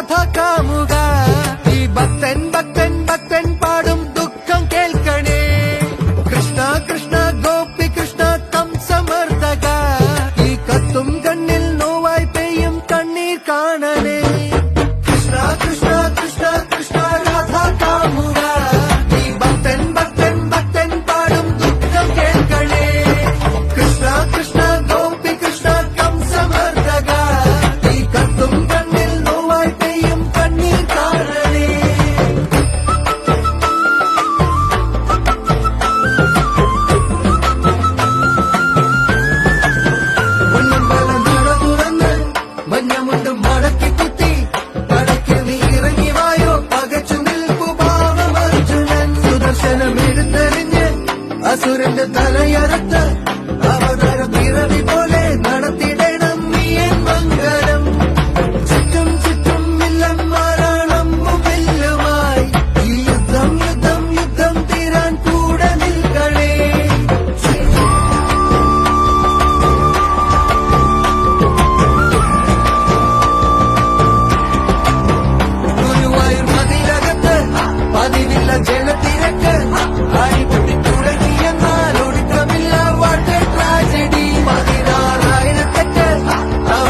രാധ കാമുക ഈ ഭക്തൻ ഭക്തൻ ഭക്തൻ പാടും ദുഃഖം കേൾക്കണേ. കൃഷ്ണ കൃഷ്ണ ഗോപി കൃഷ്ണ തം സമർദ്ദക ഈ കത്തും കണ്ണിൽ നോവായി പെയ്യും കണ്ണീർ കാണണേ. കല്ലെറിഞ്ഞ് അസുരന്റെ തലയറുത്ത്